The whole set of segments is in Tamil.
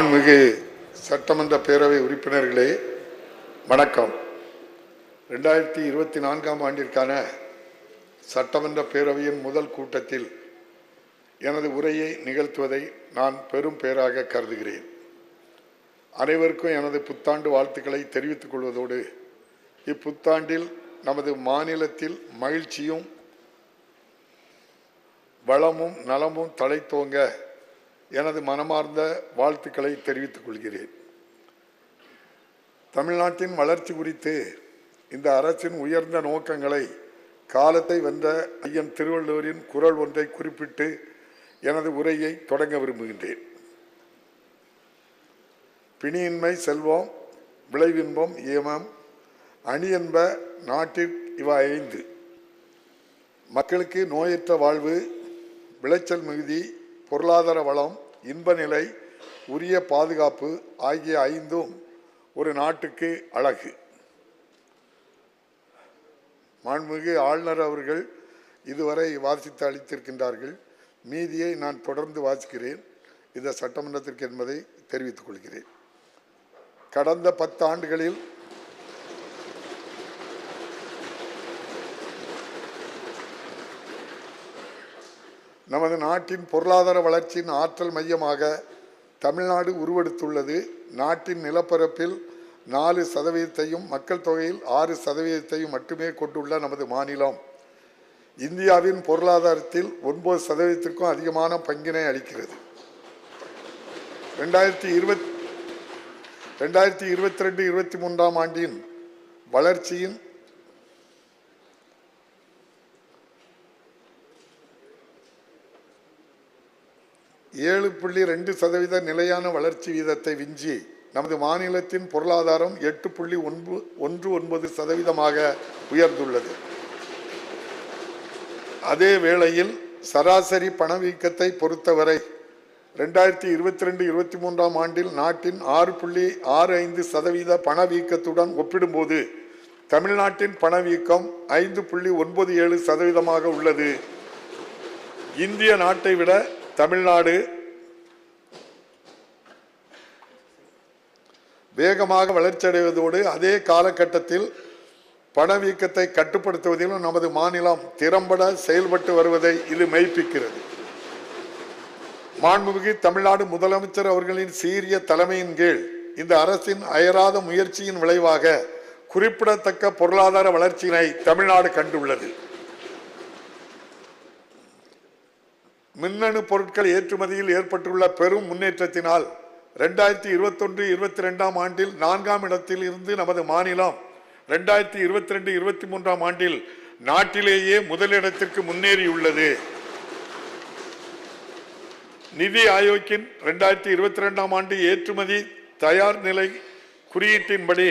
மாண்புமிகு சட்டமன்ற பேரவை உறுப்பினர்களே வணக்கம். ரெண்டாயிரத்தி இருபத்தி நான்காம் ஆண்டிற்கான சட்டமன்ற பேரவையின் முதல் கூட்டத்தில் எனது உரையை நிகழ்த்துவதை நான் பெரும் பேராக கருதுகிறேன். அனைவருக்கும் எனது புத்தாண்டு வாழ்த்துக்களை தெரிவித்துக் கொள்வதோடு இப்புத்தாண்டில் நமது மாநிலத்தில் மகிழ்ச்சியும் வளமும் நலமும் தழைத்தோங்க எனது மனமார்ந்த வாழ்த்துக்களை தெரிவித்துக் கொள்கிறேன். தமிழ்நாட்டின் வளர்ச்சி குறித்து இந்த அரசின் உயர்ந்த நோக்கங்களை காலத்தை வென்ற ஐயன் திருவள்ளுவரின் குரல் ஒன்றை குறிப்பிட்டு எனது உரையை தொடங்க விரும்புகின்றேன். பிணியின்மை செல்வம் விளைவின்பம் ஏமம் அணி என்ப நாட்டில் இவ ஐந்து. மக்களுக்கு நோயற்ற வாழ்வு விளைச்சல் மிகுதி பொருளாதார வளம் இன்ப நிலை உரிய பாதுகாப்பு ஆகிய ஐந்தும் ஒரு நாட்டுக்கு அழகு. மாண்புமிகு ஆளுநர் அவர்கள் இதுவரை வாசித்து அளித்திருக்கின்றார்கள். மீதியை நான் தொடர்ந்து வாசிக்கிறேன். இந்த சட்டமன்றத்திற்கு என்பதை தெரிவித்துக் கொள்கிறேன். கடந்த பத்து ஆண்டுகளில் நமது நாட்டின் பொருளாதார வளர்ச்சியின் ஆற்றல் மையமாக தமிழ்நாடு உருவெடுத்துள்ளது. நாட்டின் நிலப்பரப்பில் நாலு சதவீதத்தையும் மக்கள் தொகையில் ஆறு சதவீதத்தையும் மட்டுமே கொண்டுள்ள நமது மாநிலம். இந்தியாவின் பொருளாதாரத்தில் ஒன்பது சதவீதத்திற்கும் அதிகமான பங்கினை அளிக்கிறது. ரெண்டாயிரத்தி இருபத் ரெண்டாயிரத்தி இருபத்தி ரெண்டு இருபத்தி மூன்றாம் ஆண்டின் வளர்ச்சியின் ஏழு புள்ளி ரெண்டு சதவீத நிலையான வளர்ச்சி வீதத்தை விஞ்சி நமது மாநிலத்தின் பொருளாதாரம் எட்டு புள்ளி ஒன்பது ஒன்று ஒன்பது சதவீதமாக உயர்ந்துள்ளது. அதே வேளையில் சராசரி பணவீக்கத்தை பொறுத்தவரை ரெண்டாயிரத்தி இருபத்தி ரெண்டு இருபத்தி மூன்றாம் ஆண்டில் நாட்டின் ஆறு புள்ளி ஆறு ஐந்து சதவீத பணவீக்கத்துடன் ஒப்பிடும்போது தமிழ்நாட்டின் பணவீக்கம் ஐந்து புள்ளி ஒன்பது ஏழு சதவீதமாக உள்ளது. இந்திய நாட்டை விட தமிழ்நாடு வேகமாக வளர்ச்சியடைவதோடு அதே காலகட்டத்தில் பணவீக்கத்தை கட்டுப்படுத்துவதிலும் நமது மாநிலம் திறம்பட செயல்பட்டு வருவதை இது மெய்ப்பிக்கிறது. மாண்புமிகு தமிழ்நாடு முதலமைச்சர் அவர்களின் சீரிய தலைமையின் கீழ் இந்த அரசின் அயராத முயற்சியின் விளைவாக குறிப்பிடத்தக்க பொருளாதார வளர்ச்சியினை தமிழ்நாடு கண்டுள்ளது. மின்னணு பொருட்கள் ஏற்றுமதியில் ஏற்பட்டுள்ள பெரும் முன்னேற்றத்தினால் ரெண்டாயிரத்தி இருபத்தொன்று இருபத்தி ரெண்டாம் ஆண்டில் நான்காம் இடத்தில் இருந்து நமது மாநிலம் ரெண்டாயிரத்தி இருபத்தி ரெண்டு இருபத்தி மூன்றாம் ஆண்டில் நாட்டிலேயே முதலிடத்திற்கு முன்னேறியுள்ளது. நிதி ஆயோக்கின் ரெண்டாயிரத்தி இருபத்தி ரெண்டாம் ஆண்டு ஏற்றுமதி தயார் நிலை குறியீட்டின்படி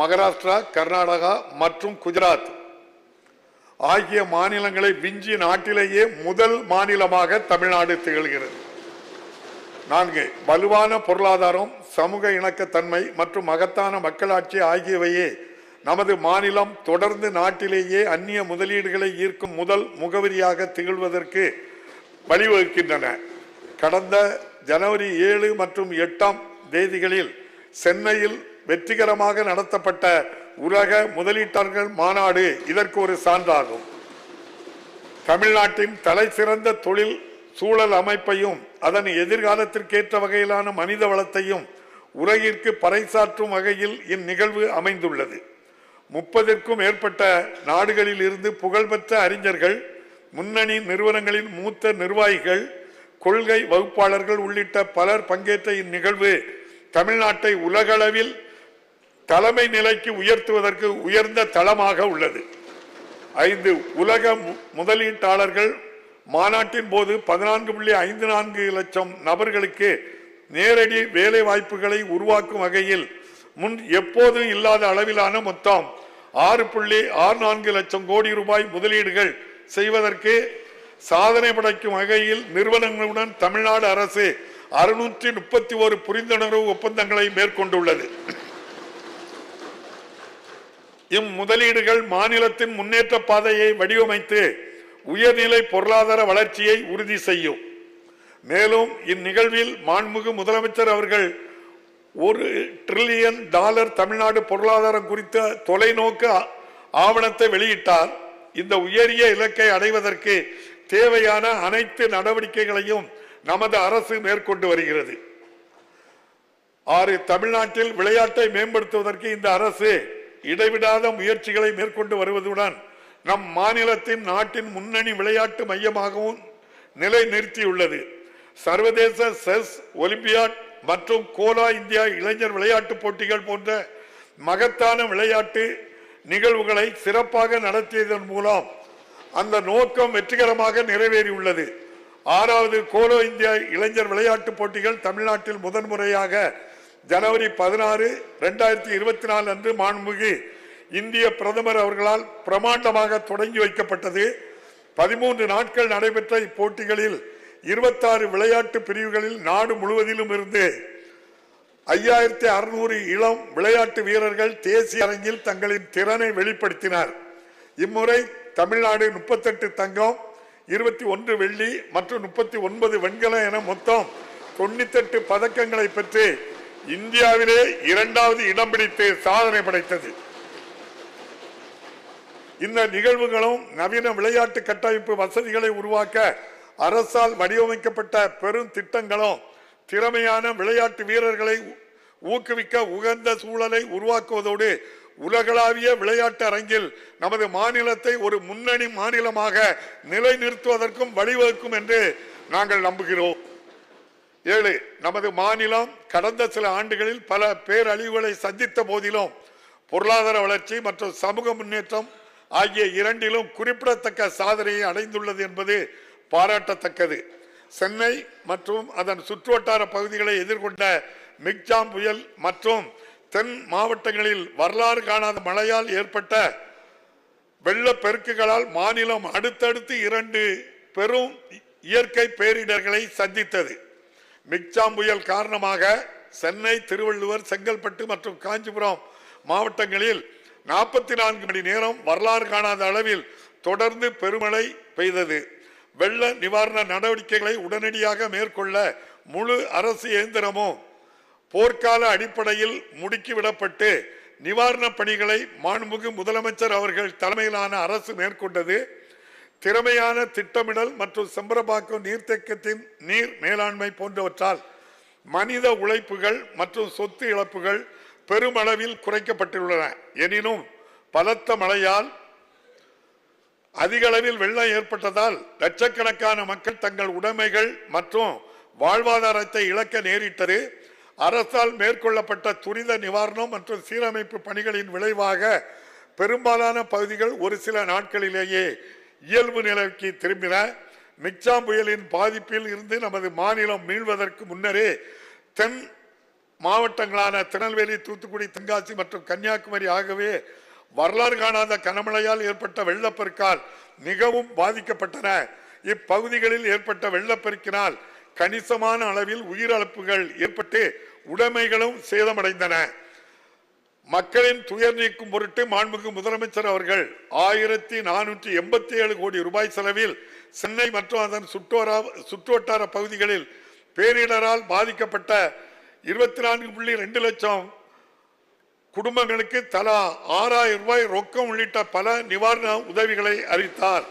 மகாராஷ்டிரா கர்நாடகா மற்றும் குஜராத் ஆகிய மாநிலங்களை விஞ்சி நாட்டிலேயே முதல் மாநிலமாக தமிழ்நாடு திகழ்கிறது. நான்கு வலுவான பொருளாதாரம் சமூக இணக்கத்தன்மை மற்றும் மகத்தான மக்களாட்சி ஆகியவையே நமது மாநிலம் தொடர்ந்து நாட்டிலேயே அந்நிய முதலீடுகளை ஈர்க்கும் முதல் முகவரியாக திகழ்வதற்கு வழிவகுக்கின்றன. கடந்த ஜனவரி ஏழு மற்றும் எட்டாம் தேதிகளில் சென்னையில் வெற்றிகரமாக நடத்தப்பட்ட உலக முதலீட்டாளர்கள் மாநாடு இதற்கு ஒரு சான்றாகும். தமிழ்நாட்டின் தலை சிறந்த தொழில் சூழல் அமைப்பையும் அதன் எதிர்காலத்திற்கேற்ற வகையிலான மனித வளத்தையும் உலகிற்கு பறைசாற்றும் வகையில் இந்நிகழ்வு அமைந்துள்ளது. முப்பதிற்கும் மேற்பட்ட நாடுகளில் இருந்து புகழ்பெற்ற அறிஞர்கள் முன்னணி நிறுவனங்களின் மூத்த நிர்வாகிகள் கொள்கை வகுப்பாளர்கள் உள்ளிட்ட பலர் பங்கேற்ற இந்நிகழ்வு தமிழ்நாட்டை உலகளவில் தலைமை நிலைக்கு உயர்த்துவதற்கு உயர்ந்த தளமாக உள்ளது. ஐந்து உலக மு- முதலீட்டாளர்கள் மாநாட்டின் போது பதினான்கு புள்ளி ஐந்து நான்கு லட்சம் நபர்களுக்கு நேரடி வேலை வாய்ப்புகளை உருவாக்கும் வகையில் முன் எப்போதும் இல்லாத அளவிலான மொத்தம் ஆறு புள்ளி ஆறு நான்கு லட்சம் கோடி ரூபாய் முதலீடுகள் செய்வதற்கு சாதனை படைக்கும் வகையில் நிறுவனங்களுடன் தமிழ்நாடு அரசு அறுநூற்றி முப்பத்தி ஒரு புரிந்துணர்வு ஒப்பந்தங்களை மேற்கொண்டுள்ளது. இம்முதலீடுகள் மாநிலத்தின் முன்னேற்ற பாதையை வடிவமைத்து உயர்நிலை பொருளாதார வளர்ச்சியை உறுதி செய்யும். மேலும் இந்நிகழ்வில் மாண்புமிகு முதலமைச்சர் அவர்கள் ஒரு டிரில்லியன் டாலர் தமிழ்நாடு பொருளாதாரம் குறித்த தொலைநோக்கு ஆவணத்தை வெளியிட்டார். இந்த உயரிய இலக்கை அடைவதற்கு தேவையான அனைத்து நடவடிக்கைகளையும் நமது அரசு மேற்கொண்டு வருகிறது. ஆறு தமிழ்நாட்டில் விளையாட்டை மேம்படுத்துவதற்கு இந்த அரசு இடைவிடாத முயற்சிகளை மேற்கொண்டு வருவதுடன் நம் மாநிலத்தின் நாட்டின் முன்னணி விளையாட்டு மையமாகவும் நிலை நிறுத்தியுள்ளது சர்வதேச செஸ் ஒலிம்பியாட் மற்றும் கோலா இந்தியா இளைஞர் விளையாட்டுப் போட்டிகள் போன்ற மகத்தான விளையாட்டு நிகழ்வுகளை சிறப்பாக நடத்தியதன் மூலம் அந்த நோக்கம் வெற்றிகரமாக நிறைவேறியுள்ளது. ஆறாவது கோலோ இந்தியா இளைஞர் விளையாட்டுப் போட்டிகள் தமிழ்நாட்டில் முதன்முறையாக ஜனவரி பதினாறு ரெண்டாயிரத்தி இருபத்தி நாலு அன்று மாண்புமிகு இந்திய பிரதமர் அவர்களால் பிரமாண்டமாக தொடங்கி வைக்கப்பட்டது. பதிமூன்று நாட்கள் நடைபெற்ற இப்போட்டிகளில் இருபத்தாறு விளையாட்டு பிரிவுகளில் நாடு முழுவதிலும் இருந்து ஐயாயிரத்தி அறுநூறு இளம் விளையாட்டு வீரர்கள் தேசிய அரங்கில் தங்களின் திறனை வெளிப்படுத்தினர். இம்முறை தமிழ்நாடு முப்பத்தெட்டு தங்கம் இருபத்தி ஒன்று வெள்ளி மற்றும் முப்பத்தி ஒன்பது வெண்கலம் என மொத்தம் தொண்ணூத்தெட்டு பதக்கங்களை பெற்று இந்தியாவிலே இரண்டாவது இடம் பிடித்து சாதனை படைத்தது. இந்த நிகழ்வுகளும் நவீன விளையாட்டு கட்டமைப்பு வசதிகளை உருவாக்க அரசால் வடிவமைக்கப்பட்ட பெரும் திட்டங்களும் திறமையான விளையாட்டு வீரர்களை ஊ- ஊக்குவிக்க உகந்த சூழலை உருவாக்குவதோடு உலகளாவிய விளையாட்டு அரங்கில் நமது மாநிலத்தை ஒரு முன்னணி மாநிலமாக நிலைநிறுத்துவதற்கும் வழிவகுக்கும் என்று நாங்கள் நம்புகிறோம். ஏழு நமது மாநிலம் கடந்த சில ஆண்டுகளில் பல பேரழிவுகளை சந்தித்த போதிலும் பொருளாதார வளர்ச்சி மற்றும் சமூக முன்னேற்றம் ஆகிய இரண்டிலும் குறிப்பிடத்தக்க சாதனையை அடைந்துள்ளது என்பது பாராட்டத்தக்கது. சென்னை மற்றும் அதன் சுற்றுவட்டார பகுதிகளை எதிர்கொண்ட மிக்ஜாம் புயல் மற்றும் தென் மாவட்டங்களில் வரலாறு காணாத மழையால் ஏற்பட்ட வெள்ளப்பெருக்குகளால் மாநிலம் அடுத்தடுத்து இரண்டு பெரும் இயற்கை பேரிடர்களை சந்தித்தது. மிக்சாம் புயல் காரணமாக சென்னை திருவள்ளுவர் செங்கல்பட்டு மற்றும் காஞ்சிபுரம் மாவட்டங்களில் நாற்பத்தி நான்கு மணி நேரம் வரலாறு காணாத அளவில் தொடர்ந்து பெருமழை பெய்தது. வெள்ள நிவாரண நடவடிக்கைகளை உடனடியாக மேற்கொள்ள முழு அரசு இயந்திரமும் போர்க்கால அடிப்படையில் முடுக்கிவிடப்பட்டு நிவாரணப் பணிகளை மாண்புமிகு முதலமைச்சர் அவர்கள் தலைமையிலான அரசு மேற்கொண்டது. திறமையான திட்டமிடல் மற்றும் செம்பரபாக்கம் நீர்த்தேக்கத்தின் நீர் மேலாண்மை போன்றவற்றால் மனித உழைப்புகள் மற்றும் சொத்து இழப்புகள் பெருமளவில் குறைக்கப்பட்டுள்ளன. எனினும் பலத்த மழையால் அதிக அளவில் வெள்ளம் ஏற்பட்டதால் லட்சக்கணக்கான மக்கள் தங்கள் உடைமைகள் மற்றும் வாழ்வாதாரத்தை இழக்க நேரிட்டது. அரசால் மேற்கொள்ளப்பட்ட துரித நிவாரணம் மற்றும் சீரமைப்பு பணிகளின் விளைவாக பெரும்பாலான பகுதிகள் ஒரு சில நாட்களிலேயே இயல்பு நிலைக்கு திரும்பின மிக்சாம் புயலின் பாதிப்பில் இருந்து நமது மாநிலம் மீள்வதற்கு முன்னரே தென் மாவட்டங்களான திருநெல்வேலி தூத்துக்குடி தென்காசி மற்றும் கன்னியாகுமரி ஆகவே வரலாறு காணாத கனமழையால் ஏற்பட்ட வெள்ளப்பெருக்கால் மிகவும் பாதிக்கப்பட்டன. இப்பகுதிகளில் ஏற்பட்ட வெள்ளப்பெருக்கினால் கணிசமான அளவில் உயிரிழப்புகள் ஏற்பட்டு உடைமைகளும் சேதமடைந்தன. மக்களின் துயர் நீக்கும் பொருட்டு மாண்புமிகு முதலமைச்சர் அவர்கள் ஆயிரத்தி நானூற்றி எண்பத்தி ஏழு கோடி ரூபாய் செலவில் சென்னை மற்றும் அதன் சுற்றோரா சுற்றுவட்டார பகுதிகளில் பேரிடரால் பாதிக்கப்பட்ட இருபத்தி நான்கு புள்ளி ரெண்டு லட்சம் குடும்பங்களுக்கு தலா ஆறாயிரம் ரூபாய் ரொக்கம் உள்ளிட்ட பல நிவாரண உதவிகளை அறிவித்தார்.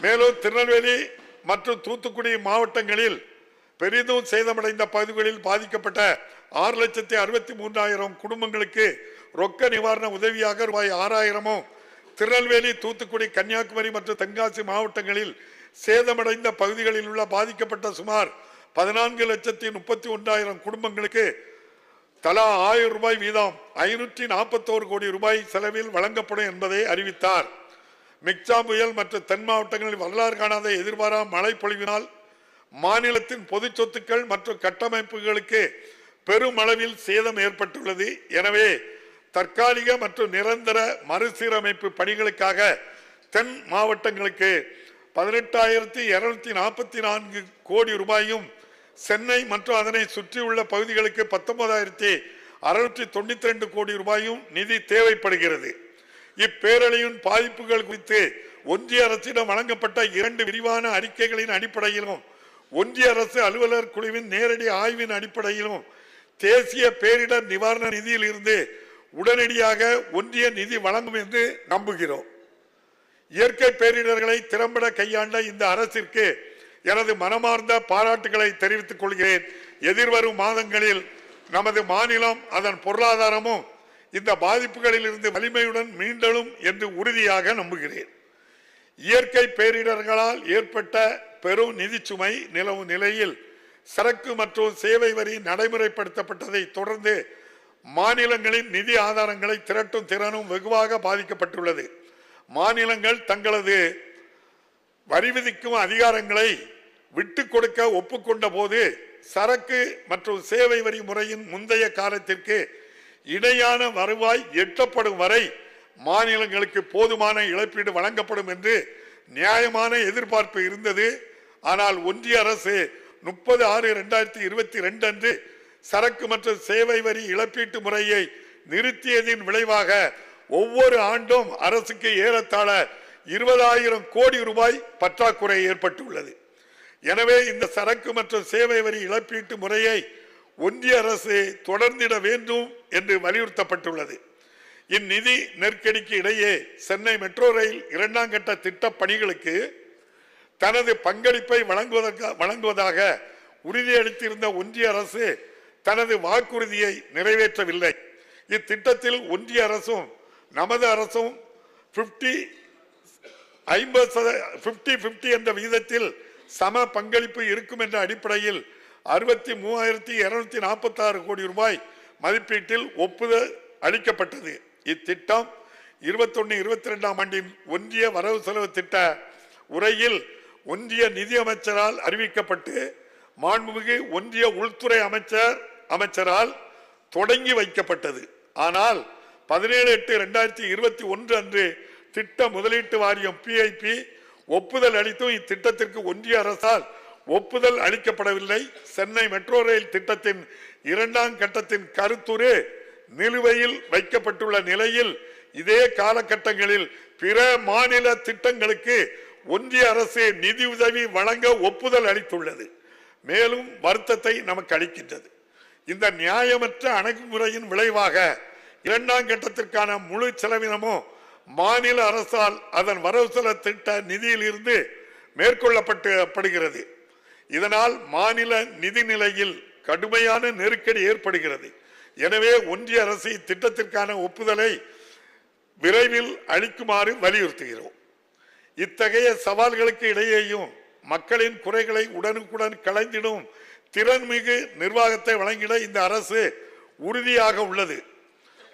மேலும் திருநெல்வேலி மற்றும் தூத்துக்குடி மாவட்டங்களில் பெரிதும் சேதமடைந்த பகுதிகளில் பாதிக்கப்பட்ட ஆறு லட்சத்தி அறுபத்தி மூன்றாயிரம் குடும்பங்களுக்கு ரொக்க நிவாரண உதவியாக ரூபாய் ஆறாயிரமும் திருநெல்வேலி தூத்துக்குடி கன்னியாகுமரி மற்றும் தென்காசி மாவட்டங்களில் சேதமடைந்த பகுதிகளில் உள்ள பாதிக்கப்பட்ட சுமார் பதினான்கு லட்சத்தி முப்பத்தி ஒன்றாயிரம் குடும்பங்களுக்கு தலா ஆயிரம் ரூபாய் வீதம் ஐநூற்றி நாற்பத்தோரு கோடி ரூபாய் செலவில் வழங்கப்படும் என்பதை அறிவித்தார். மிக்ஜாம் புயல் மற்றும் தென் மாவட்டங்களில் வரலாறு காணாத எதிர்பாரா மழை பொழிவினால் மாநிலத்தின் பொது சொத்துக்கள் மற்றும் கட்டமைப்புகளுக்கு பெருமளவில் சேதம் ஏற்பட்டுள்ளது. எனவே தற்காலிக மற்றும் நிரந்தர மறுசீரமைப்பு பணிகளுக்காக தென் மாவட்டங்களுக்கு பதினெட்டாயிரத்தி இருநூத்தி நாற்பத்தி நான்கு கோடி ரூபாயும் சென்னை மற்றும் அதனை சுற்றியுள்ள பகுதிகளுக்கு பத்தொன்பதாயிரத்தி அறுநூற்றி தொண்ணூத்தி ரெண்டு கோடி ரூபாயும் நிதி தேவைப்படுகிறது. இப்பேரழியின் பாதிப்புகள் குறித்து ஒன்றிய அரசிடம் வழங்கப்பட்ட இரண்டு விரிவான அறிக்கைகளின் அடிப்படையிலும் ஒன்றிய அரசு அலுவலர் குழுவின் நேரடி ஆய்வின் அடிப்படையிலும் தேசிய பேரிடர் நிவாரண நிதியில் இருந்து உடனடியாக ஒன்றிய நிதி வழங்கும் என்று நம்புகிறோம். இயற்கை பேரிடர்களை திறம்பட கையாண்ட இந்த அரசிற்கு எனது மனமார்ந்த பாராட்டுகளை தெரிவித்துக் கொள்கிறேன். எதிர்வரும் மாதங்களில் நமது மாநிலம் அதன் பொருளாதாரமும் இந்த பாதிப்புகளில் இருந்து வலிமையுடன் மீண்டலும் என்று உறுதியாக நம்புகிறேன். இயற்கை பேரிடர்களால் ஏற்பட்ட பெரும் நிதி சுமை நிலவும் நிலையில் சரக்கு மற்றும் சேவை வரி நடைமுறைப்படுத்தப்பட்டதை தொடர்ந்து மாநிலங்களின் நிதி ஆதாரங்களை திரட்டும் திறனும் வெகுவாக பாதிக்கப்பட்டுள்ளது. மாநிலங்கள் தங்களது வரி விதிக்கும் அதிகாரங்களை விட்டு கொடுக்க ஒப்புக்கொண்ட போது சரக்கு மற்றும் சேவை வரி முறையின் முந்தைய காலத்திற்கு இணையான வருவாய் எட்டப்படும் வரை மாநிலங்களுக்கு போதுமான இழப்பீடு வழங்கப்படும் என்று நியாயமான எதிர்பார்ப்பு இருந்தது. ஆனால் ஒன்றிய அரசு முப்பது ஆறு இரண்டாயிரத்தி இருபத்தி ரெண்டு அன்று சரக்கு மற்றும் சேவை வரி இழப்பீட்டு முறையை நிறுத்தியதின் விளைவாக ஒவ்வொரு ஆண்டும் அரசுக்கு ஏறத்தாழ இருபதாயிரம் கோடி ரூபாய் பற்றாக்குறை ஏற்பட்டுள்ளது. எனவே இந்த சரக்கு மற்றும் சேவை வரி இழப்பீட்டு முறையை ஒன்றிய அரசு தொடர்ந்திட வேண்டும் என்று வலியுறுத்தப்பட்டுள்ளது. இந்நிதி நெருக்கடிக்கு இடையே சென்னை மெட்ரோ ரயில் இரண்டாம் கட்ட திட்ட பணிகளுக்கு தனது பங்களிப்பை வழங்குவதற்காக வழங்குவதாக உறுதியளித்திருந்த ஒன்றிய அரசு தனது வாக்குறுதியை நிறைவேற்றவில்லை. இத்திட்டத்தில் ஒன்றிய அரசும் நமது அரசும் 50 ஐம்பது சத பிப்டி பிப்டி என்ற விகிதத்தில் சம பங்களிப்பு இருக்கும் என்ற அடிப்படையில் அறுபத்தி மூவாயிரத்தி இருநூத்தி நாற்பத்தி ஆறு கோடி ரூபாய் மதிப்பீட்டில் ஒப்புதல் அளிக்கப்பட்டது. இத்திட்டம் இருபத்தொன்று இருபத்தி ரெண்டாம் ஆண்டின் ஒன்றிய வரவு செலவு திட்ட உரையில் ஒன்றிய நிதியமைச்சரால் அறிவிக்கப்பட்டு மாண்புமிகு ஒன்றிய உள்துறை அமைச்சர் அமைச்சரால் தொடங்கி வைக்கப்பட்டது. ஆனால் பதினேழு எட்டு இரண்டாயிரத்தி இருபத்தி ஒன்று அன்று திட்ட முதலீட்டு வாரியம் பிஐபி ஒப்புதல் அளித்தும் இத்திட்டத்திற்கு ஒன்றிய அரசால் ஒப்புதல் அளிக்கப்படவில்லை. சென்னை மெட்ரோ ரயில் திட்டத்தின் இரண்டாம் கட்டத்தின் கருத்துரு நிலுவையில் வைக்கப்பட்டுள்ள நிலையில் இதே காலகட்டங்களில் பிற மாநில திட்டங்களுக்கு ஒன்றிய அரசு நிதி உதவி வழங்க ஒப்புதல் அளித்துள்ளது. மேலும் வருத்தத்தை நமக்கு அளிக்கின்றது. இந்த நியாயமற்ற அணுகுமுறையின் விளைவாக இரண்டாம் கட்டத்திற்கான முழு செலவினமும் மாநில அரசால் அதன் வரவு செலவு திட்ட நிதியில் இருந்து மேற்கொள்ளப்பட்டு படுகிறது இதனால் மாநில நிதி நிலையில் கடுமையான நெருக்கடி ஏற்படுகிறது. எனவே ஒன்றிய அரசு இத்திட்டத்திற்கான ஒப்புதலை விரைவில் அளிக்குமாறு வலியுறுத்துகிறோம். இத்தகைய சவால்களுக்கு இடையேயும் மக்களின் குறைகளை உடனுக்குடன் களைந்திடும் திறன்மிகு நிர்வாகத்தை வழங்கிட இந்த அரசு உறுதியாக உள்ளது.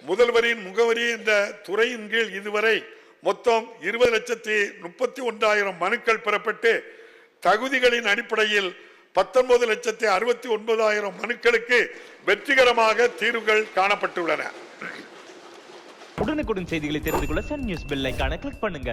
முதல்வரின் முகவரி இந்த துறையின் கீழ் இதுவரை மொத்தம் இருபது லட்சத்தி முப்பத்தி ஒன்றாயிரம் மனுக்கள் பெறப்பட்டு தகுதிகளின் அடிப்படையில் பத்தொன்பது லட்சத்தி அறுபத்தி ஒன்பதாயிரம் மனுக்களுக்கு வெற்றிகரமாக தீர்வுகள் காணப்பட்டுள்ளன. உடனுக்குடன் செய்திகளை தெரிந்து கொள்ள சன் நியூஸ் பெல் கிளிக் பண்ணுங்க.